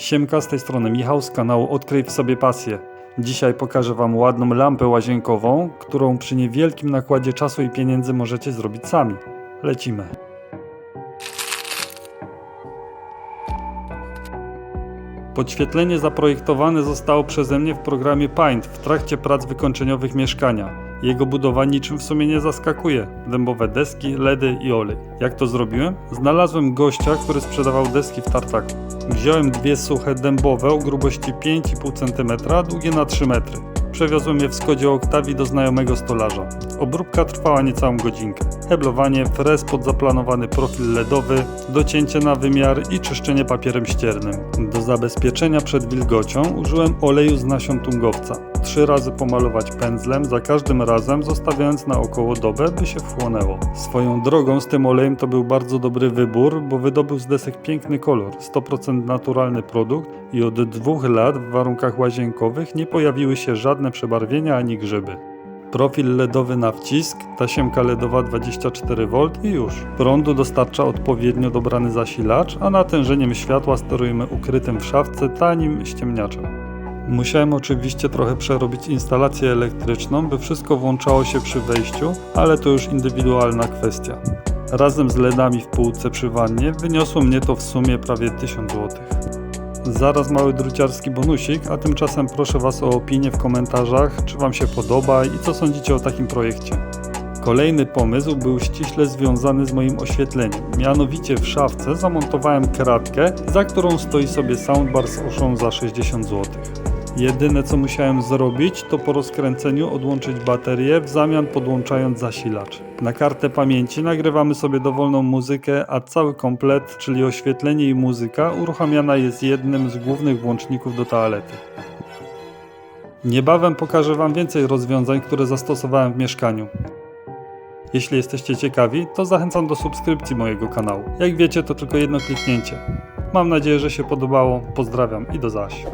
Siemka, z tej strony Michał z kanału Odkryj w sobie pasję. Dzisiaj pokażę Wam ładną lampę łazienkową, którą przy niewielkim nakładzie czasu i pieniędzy możecie zrobić sami. Lecimy. Podświetlenie zaprojektowane zostało przeze mnie w programie Paint w trakcie prac wykończeniowych mieszkania. Jego budowa niczym w sumie nie zaskakuje. Dębowe deski, LEDy i olej. Jak to zrobiłem? Znalazłem gościa, który sprzedawał deski w tartaku. Wziąłem dwie suche dębowe o grubości 5,5 cm, długie na 3 metry. Przewiozłem je w Skodzie Octavii do znajomego stolarza. Obróbka trwała niecałą godzinkę. Heblowanie, frez pod zaplanowany profil LEDowy, docięcie na wymiar i czyszczenie papierem ściernym. Do zabezpieczenia przed wilgocią użyłem oleju z nasion tungowca. Trzy razy pomalować pędzlem, za każdym razem zostawiając na około dobę, by się wchłonęło. Swoją drogą z tym olejem to był bardzo dobry wybór, bo wydobył z desek piękny kolor, 100% naturalny produkt i od dwóch lat w warunkach łazienkowych nie pojawiły się żadne przebarwienia ani grzyby. Profil LEDowy na wcisk, tasiemka LEDowa 24V i już. Prądu dostarcza odpowiednio dobrany zasilacz, a natężeniem światła sterujemy ukrytym w szafce tanim ściemniaczem. Musiałem oczywiście trochę przerobić instalację elektryczną, by wszystko włączało się przy wejściu, ale to już indywidualna kwestia. Razem z LEDami w półce przy wannie wyniosło mnie to w sumie prawie 1000 zł. Zaraz mały druciarski bonusik, a tymczasem proszę Was o opinię w komentarzach, czy Wam się podoba i co sądzicie o takim projekcie. Kolejny pomysł był ściśle związany z moim oświetleniem. Mianowicie w szafce zamontowałem kratkę, za którą stoi sobie soundbar z uszą za 60 zł. Jedyne co musiałem zrobić, to po rozkręceniu odłączyć baterię, w zamian podłączając zasilacz. Na kartę pamięci nagrywamy sobie dowolną muzykę, a cały komplet, czyli oświetlenie i muzyka, uruchamiana jest jednym z głównych włączników do toalety. Niebawem pokażę Wam więcej rozwiązań, które zastosowałem w mieszkaniu. Jeśli jesteście ciekawi, to zachęcam do subskrypcji mojego kanału. Jak wiecie, to tylko jedno kliknięcie. Mam nadzieję, że się podobało. Pozdrawiam i do zaś.